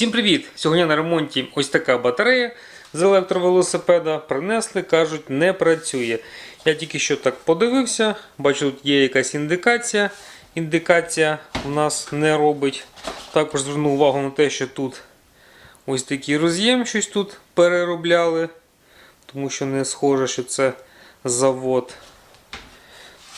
Всім привіт! Сьогодні на ремонті ось така батарея з електровелосипеда. Принесли, кажуть, не працює. Я тільки що так подивився, бачу, тут є якась індикація. Індикація в нас не робить. Також звернув увагу на те, що тут ось такий роз'єм, щось тут переробляли, тому що не схоже, що це завод.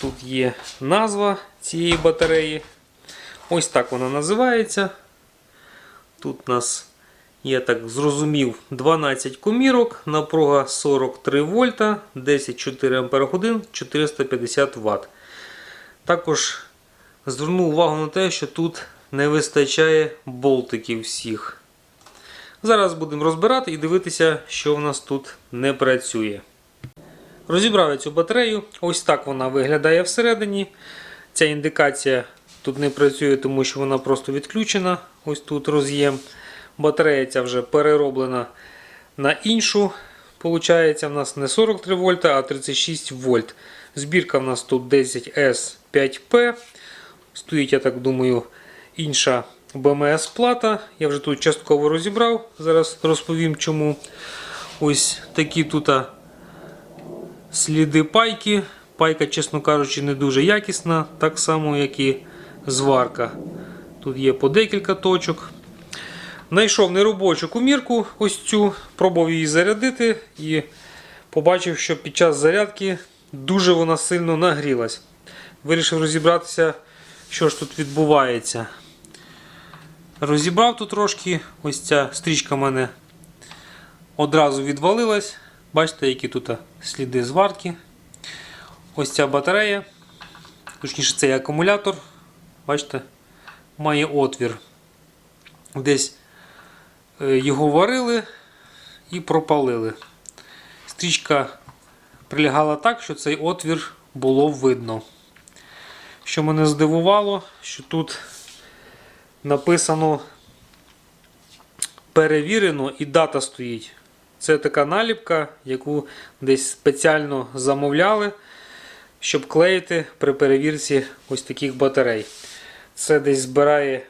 Тут є назва цієї батареї. Ось так вона називається. Тут у нас, я так зрозумів, 12 комірок, напруга 43 вольта, 10,4 Ах, 450 Вт. Також звернув увагу на те, що тут не вистачає болтиків всіх. Зараз будемо розбирати і дивитися, що в нас тут не працює. Розібрав я цю батарею. Ось так вона виглядає всередині. Ця індикація тут не працює, тому що вона просто відключена. Ось тут роз'єм. Батарея ця вже перероблена на іншу. Получається, в нас не 43 вольта, а 36 вольт. Збірка в нас тут 10S5P. Стоїть, я так думаю, інша БМС плата. Я вже тут частково розібрав. Зараз розповім чому. Ось такі тут сліди пайки. Пайка, чесно кажучи, не дуже якісна, так само, як і зварка. Тут є по декілька точок. Знайшов неробочу комірку, ось цю, пробував її зарядити і побачив, що під час зарядки дуже вона сильно нагрілась. Вирішив розібратися, що ж тут відбувається. Розібрав тут трошки, ось ця стрічка в мене одразу відвалилась. Бачите, які тут сліди зварки. Ось ця батарея, точніше цей акумулятор, бачите, має отвір. Десь е, його варили і пропалили. Стрічка прилягала так, що цей отвір було видно. Що мене здивувало, що тут написано перевірено і дата стоїть. Це така наліпка, яку десь спеціально замовляли, щоб клеїти при перевірці ось таких батарей. Це десь збирає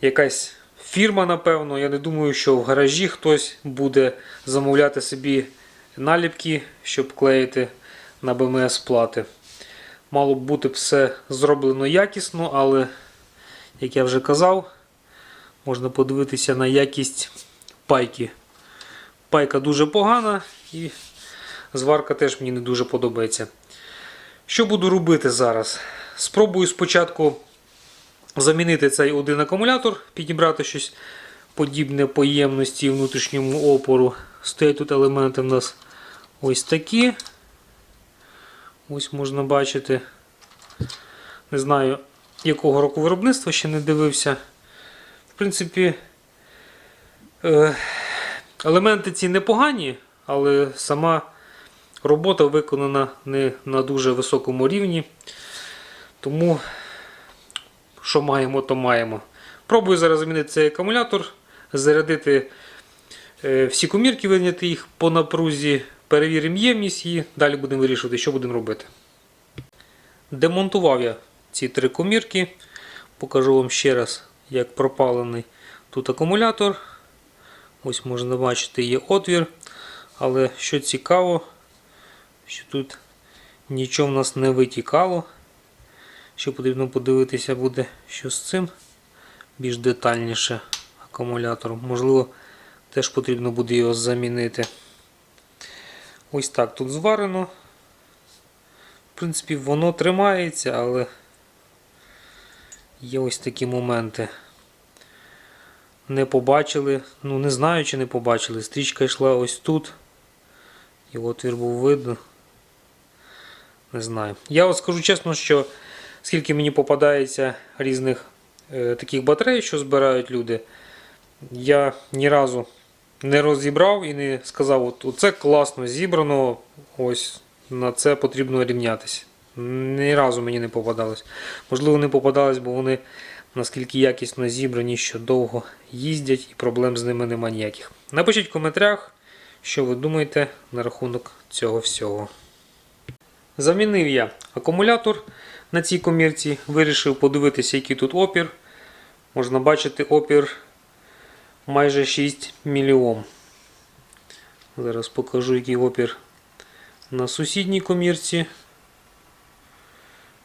якась фірма, напевно. Я не думаю, що в гаражі хтось буде замовляти собі наліпки, щоб клеїти на БМС плати. Мало б бути все зроблено якісно, але, як я вже казав, можна подивитися на якість пайки. Пайка дуже погана і зварка теж мені не дуже подобається. Що буду робити зараз? Спробую спочатку замінити цей один акумулятор, підібрати щось подібне по ємності внутрішньому опору. Стоять тут елементи в нас ось такі. Ось можна бачити. Не знаю, якого року виробництва ще не дивився. В принципі, е, елементи ці непогані, але сама робота виконана не на дуже високому рівні. Тому, що маємо, то маємо. Пробую зараз замінити цей акумулятор, зарядити е, всі комірки, виняти їх по напрузі, перевіримо ємність і далі будемо вирішувати, що будемо робити. Демонтував я ці три комірки. Покажу вам ще раз, як пропалений тут акумулятор. Ось можна бачити, є отвір. Але що цікаво, що тут нічого в нас не витікало. Що потрібно подивитися буде, що з цим більш детальніше акумулятором. Можливо, теж потрібно буде його замінити. Ось так тут зварено. В принципі, воно тримається, але є ось такі моменти. Не побачили, ну не знаю, чи не побачили. Стрічка йшла ось тут. І отвір був видно. Не знаю. Я от скажу чесно, що скільки мені попадається різних е, таких батарей, що збирають люди, я ні разу не розібрав і не сказав, от оце класно зібрано, ось на це потрібно рівнятися. Ні разу мені не попадалось. Можливо, не попадалось, бо вони наскільки якісно зібрані, що довго їздять і проблем з ними нема ніяких. Напишіть в коментарях, що ви думаєте на рахунок цього всього. Замінив я акумулятор на цій комірці, вирішив подивитися, який тут опір. Можна бачити опір майже 6 мільйон. Зараз покажу, який опір на сусідній комірці.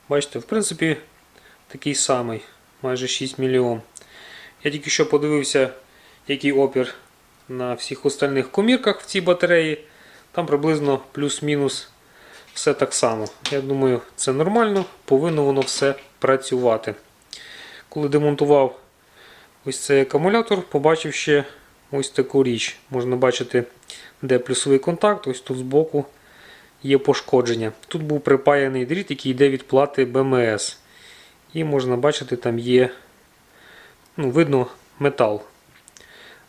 Бачите, в принципі, такий самий, майже 6 мільйон. Я тільки що подивився, який опір на всіх остальних комірках в цій батареї. Там приблизно плюс-мінус все так само. Я думаю, це нормально, повинно воно все працювати. Коли демонтував ось цей акумулятор, побачив ще ось таку річ. Можна бачити, де плюсовий контакт, ось тут збоку є пошкодження. Тут був припаяний дріт, який йде від плати БМС. І можна бачити, там є, ну, видно, метал.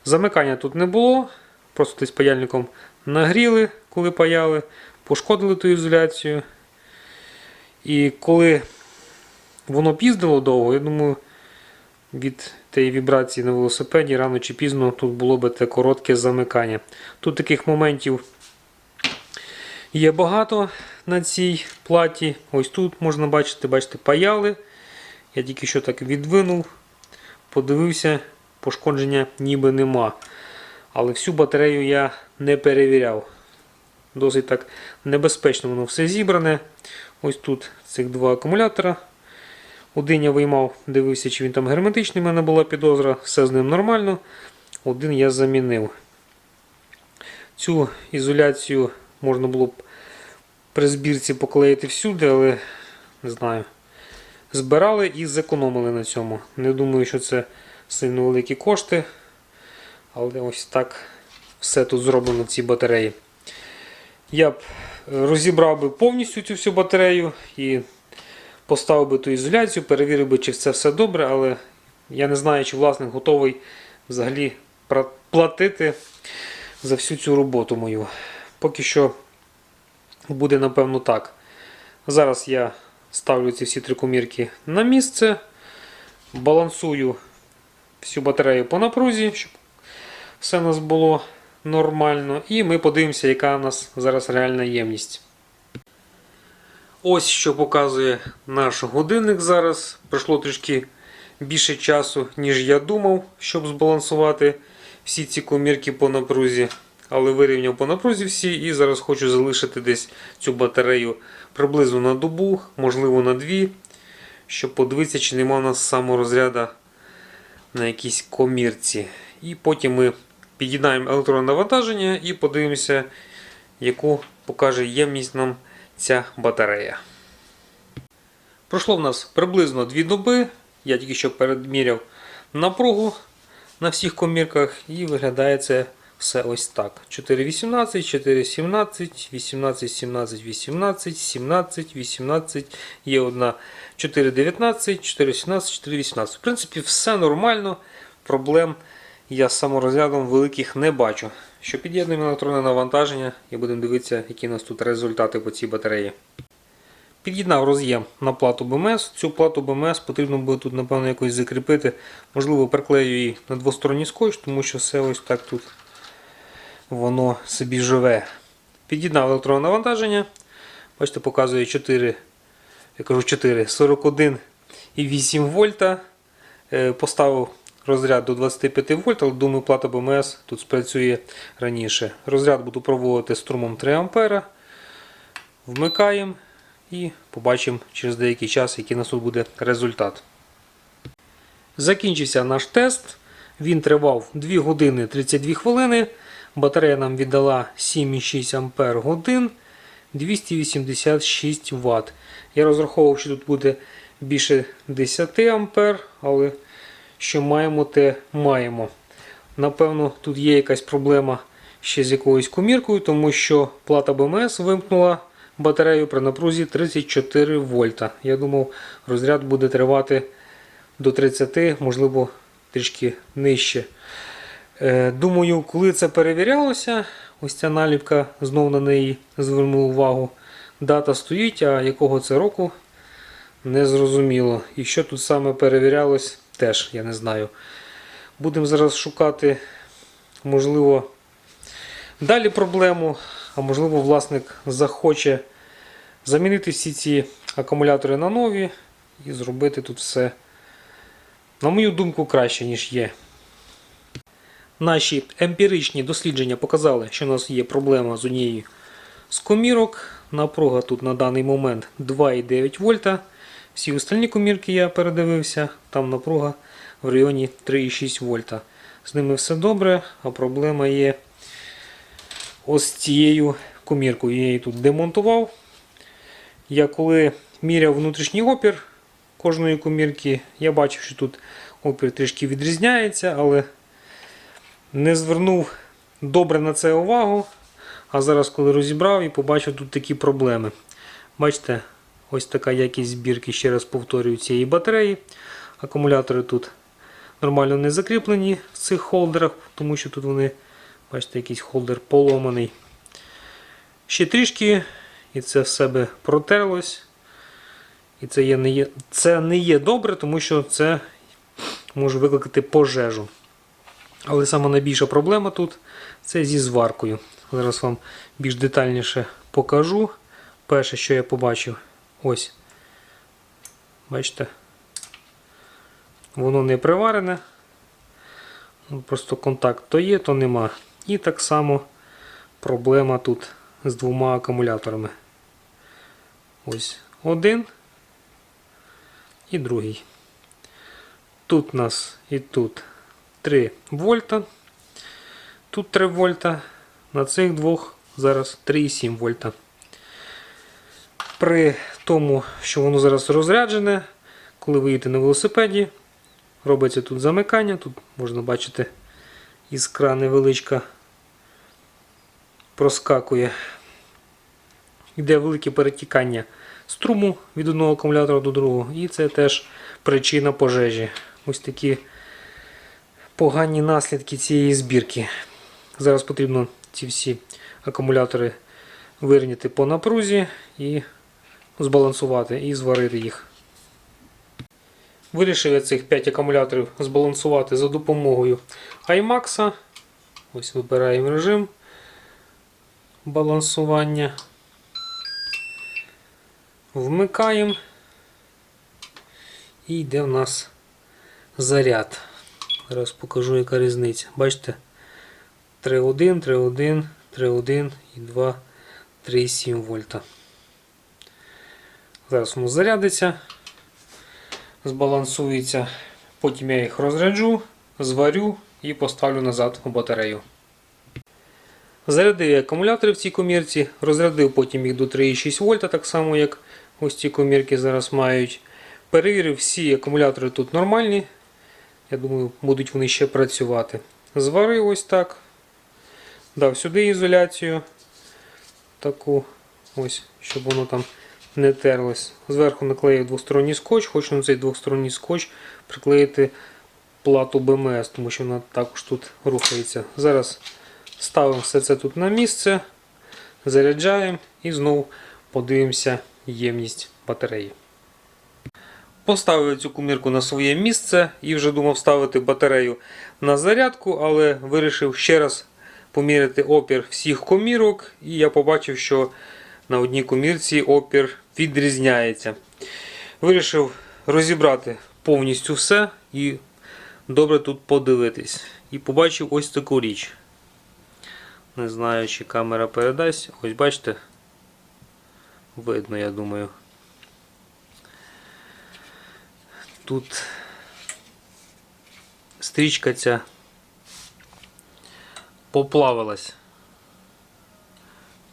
Замикання тут не було, просто десь паяльником нагріли, коли паяли, пошкодили ту ізоляцію. І коли воно піздило довго, я думаю, від тієї вібрації на велосипеді рано чи пізно тут було би те коротке замикання. Тут таких моментів є багато на цій платі. Ось тут можна бачити, бачите, паяли. Я тільки що так відвинув, подивився, пошкодження ніби нема. Але всю батарею я не перевіряв. Досить так небезпечно воно все зібране. Ось тут цих два акумулятора. Один я виймав, дивився, чи він там герметичний, в мене була підозра, все з ним нормально. Один я замінив. Цю ізоляцію можна було б при збірці поклеїти всюди, але не знаю. Збирали і зекономили на цьому. Не думаю, що це сильно великі кошти. Але ось так все тут зроблено в цій батареї. Я б е, розібрав би повністю цю всю батарею і поставив би ту ізоляцію, перевірив би, чи це все добре, але я не знаю, чи власник готовий взагалі платити за всю цю роботу мою. Поки що буде, напевно, так. Зараз я ставлю ці всі три комірки на місце, балансую всю батарею по напрузі, щоб все у нас було нормально. І ми подивимося, яка у нас зараз реальна ємність. Ось що показує наш годинник зараз. Пройшло трішки більше часу, ніж я думав, щоб збалансувати всі ці комірки по напрузі. Але вирівняв по напрузі всі і зараз хочу залишити десь цю батарею приблизно на добу, можливо на дві, щоб подивитися, чи нема у нас саморозряда на якійсь комірці. І потім ми під'єднаємо електронне навантаження і подивимося, яку покаже ємність нам ця батарея. Пройшло в нас приблизно 2 доби. Я тільки що передміряв напругу на всіх комірках і виглядає це все ось так. 4,18, 4,17, 18, 17, 18, 17, 18, є одна 4,19, 4,17, 4,18. В принципі, все нормально. Проблем я з саморозрядом великих не бачу. Що під'єднуємо електронне навантаження і будемо дивитися, які у нас тут результати по цій батареї. Під'єднав роз'єм на плату БМС. Цю плату БМС потрібно буде тут, напевно, якось закріпити. Можливо, приклею її на двосторонній скотч, тому що все ось так тут воно собі живе. Під'єднав електронне навантаження. Бачите, показує 4, я кажу 4, 41,8 вольта. Е, Поставив розряд до 25 вольт, але думаю, плата БМС тут спрацює раніше. Розряд буду проводити струмом 3 А. Вмикаємо і побачимо через деякий час, який нас тут буде результат. Закінчився наш тест. Він тривав 2 години 32 хвилини. Батарея нам віддала 7,6 Ампер годин 286 Вт. Я розраховував, що тут буде більше 10 Ампер, але що маємо, те маємо. Напевно, тут є якась проблема ще з якоюсь коміркою, тому що плата БМС вимкнула батарею при напрузі 34 вольта. Я думав, розряд буде тривати до 30, можливо, трішки нижче. Е, Думаю, коли це перевірялося, ось ця наліпка знов на неї звернув увагу. Дата стоїть, а якого це року не зрозуміло. І що тут саме перевірялось, теж я не знаю. Будемо зараз шукати, можливо, далі проблему, а можливо, власник захоче замінити всі ці акумулятори на нові і зробити тут все, на мою думку, краще, ніж є. Наші емпіричні дослідження показали, що у нас є проблема з однією з комірок. Напруга тут на даний момент 2,9 вольта. Всі остальні комірки я передивився, там напруга в районі 3,6 вольта. З ними все добре, а проблема є ось цією коміркою. Я її тут демонтував. Я коли міряв внутрішній опір кожної комірки, я бачив, що тут опір трішки відрізняється, але не звернув добре на це увагу. А зараз, коли розібрав і побачив тут такі проблеми. Бачите, ось така якість збірки, ще раз повторюю, цієї батареї. Акумулятори тут нормально не закріплені в цих холдерах, тому що тут вони, бачите, якийсь холдер поломаний. Ще трішки, і це все би протерлось. І це, є, не є, це не є добре, тому що це може викликати пожежу. Але сама найбільша проблема тут це зі зваркою. Зараз вам більш детальніше покажу. Перше, що я побачив, ось. Бачите? Воно не приварене. Ну, Просто контакт то є, то нема. І так само проблема тут з двома акумуляторами. Ось один і другий. Тут у нас і тут 3 вольта. Тут 3 вольта. На цих двох зараз 3,7 вольта. При тому, що воно зараз розряджене, коли ви їдете на велосипеді, робиться тут замикання. Тут можна бачити іскра невеличка проскакує. Йде велике перетікання струму від одного акумулятора до другого. І це теж причина пожежі. Ось такі погані наслідки цієї збірки. Зараз потрібно ці всі акумулятори вирівняти по напрузі і збалансувати і зварити їх. Вирішив я цих 5 акумуляторів збалансувати за допомогою IMAX. Ось вибираємо режим балансування. Вмикаємо. І йде в нас заряд. Зараз покажу, яка різниця. Бачите? 3,1, 3,1, 3,1 і 2, 3,7 вольта. Зараз воно зарядиться, збалансується. Потім я їх розряджу, зварю і поставлю назад у батарею. Зарядив акумулятори в цій комірці, розрядив потім їх до 3,6 вольта, так само як ось ці комірки зараз мають. Перевірив, всі акумулятори тут нормальні. Я думаю, будуть вони ще працювати. Зварив ось так. Дав сюди ізоляцію. Таку, ось, щоб воно там не терлось. Зверху наклеїв двосторонній скотч, хочу на цей двосторонній скотч приклеїти плату БМС, тому що вона також тут рухається. Зараз ставимо все це тут на місце, заряджаємо і знову подивимося ємність батареї. Поставив цю кумірку на своє місце і вже думав ставити батарею на зарядку, але вирішив ще раз поміряти опір всіх комірок, і я побачив, що на одній комірці опір відрізняється. Вирішив розібрати повністю все і добре тут подивитись. І побачив ось таку річ. Не знаю, чи камера передасть. Ось бачите. Видно, я думаю. Тут стрічка ця поплавилась.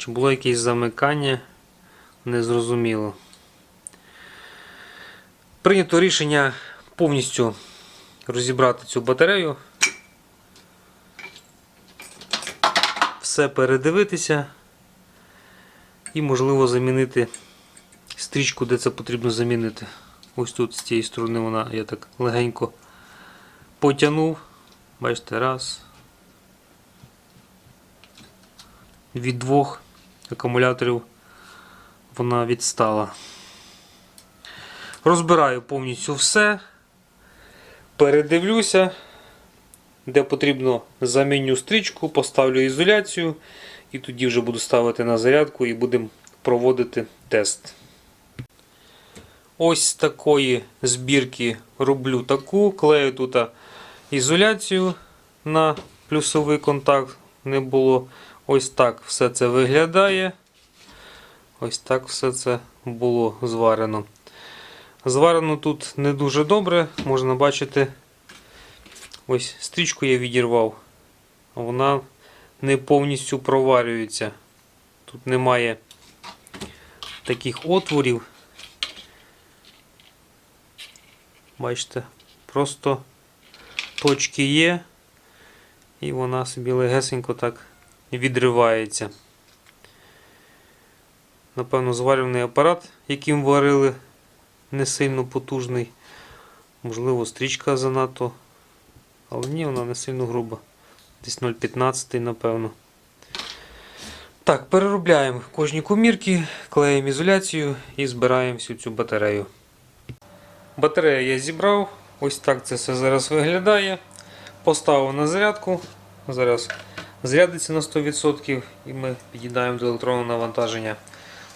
Чи було якесь замикання, незрозуміло. Прийнято рішення повністю розібрати цю батарею. Все передивитися і можливо замінити стрічку, де це потрібно замінити. Ось тут з цієї сторони вона я так легенько потягнув. Бачите, раз. Від двох акумуляторів вона відстала. Розбираю повністю все. Передивлюся, де потрібно заміню стрічку, поставлю ізоляцію і тоді вже буду ставити на зарядку і будемо проводити тест. Ось з такої збірки роблю таку, клею тут ізоляцію на плюсовий контакт не було. Ось так все це виглядає. Ось так все це було зварено. Зварено тут не дуже добре, можна бачити. Ось стрічку я відірвав. Вона не повністю проварюється. Тут немає таких отворів. Бачите, просто точки є, і вона собі легесенько так відривається. Напевно, зварювальний апарат, яким варили, не сильно потужний. Можливо, стрічка занадто. Але ні, вона не сильно груба. Десь 0,15, напевно. Так, переробляємо кожні комірки, клеїмо ізоляцію і збираємо всю цю батарею. Батарею я зібрав. Ось так це все зараз виглядає. Поставив на зарядку. Зараз зарядиться на 100% і ми під'їдаємо до електронного навантаження.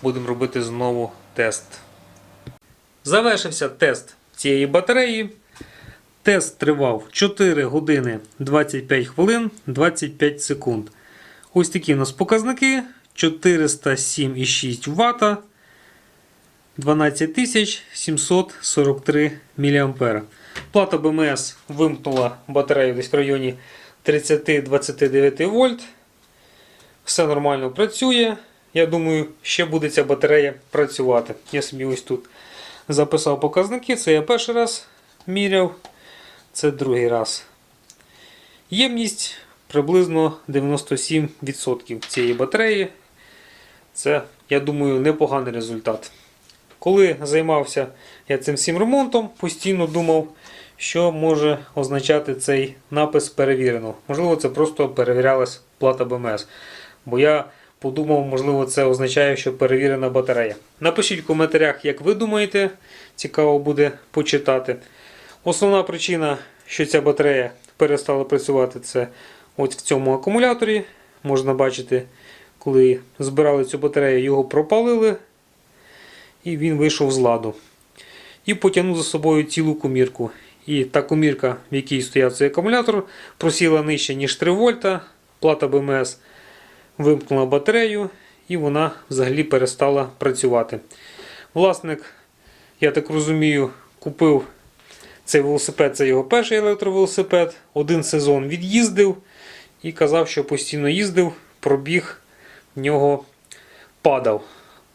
Будемо робити знову тест. Завершився тест цієї батареї. Тест тривав 4 години 25 хвилин 25 секунд. Ось такі у нас показники: 407,6 Вт, 12743 мА. Плата БМС вимкнула батарею десь в районі 30-29 вольт. Все нормально працює. Я думаю, ще буде ця батарея працювати. Я собі ось тут записав показники. Це я перший раз міряв, це другий раз. Ємність приблизно 97% цієї батареї. Це, я думаю, непоганий результат. Коли займався я цим всім ремонтом, постійно думав, що може означати цей напис перевірено. Можливо, це просто перевірялась плата БМС. Бо я подумав, можливо, це означає, що перевірена батарея. Напишіть в коментарях, як ви думаєте, цікаво буде почитати. Основна причина, що ця батарея перестала працювати, це от в цьому акумуляторі. Можна бачити, коли збирали цю батарею, його пропалили, і він вийшов з ладу. І потягнув за собою цілу комірку. І та комірка, в якій стояв цей акумулятор, просіла нижче, ніж 3 вольта. Плата БМС вимкнула батарею, і вона взагалі перестала працювати. Власник, я так розумію, купив цей велосипед, це його перший електровелосипед. Один сезон від'їздив і казав, що постійно їздив, пробіг в нього падав.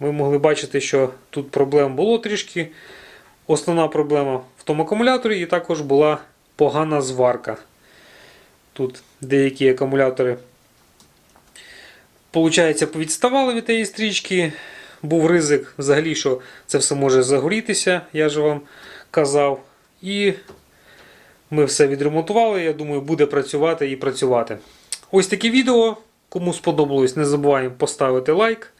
Ми могли бачити, що тут проблем було трішки. Основна проблема в тому акумуляторі, і також була погана зварка. Тут деякі акумулятори, получається, повідставали від тієї стрічки. Був ризик взагалі, що це все може загорітися, я ж вам казав. І ми все відремонтували. Я думаю, буде працювати і працювати. Ось таке відео. Кому сподобалось, не забуваємо поставити лайк.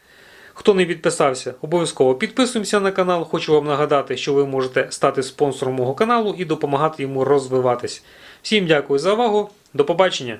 Хто не підписався, обов'язково підписуємося на канал. Хочу вам нагадати, що ви можете стати спонсором мого каналу і допомагати йому розвиватись. Всім дякую за увагу. До побачення!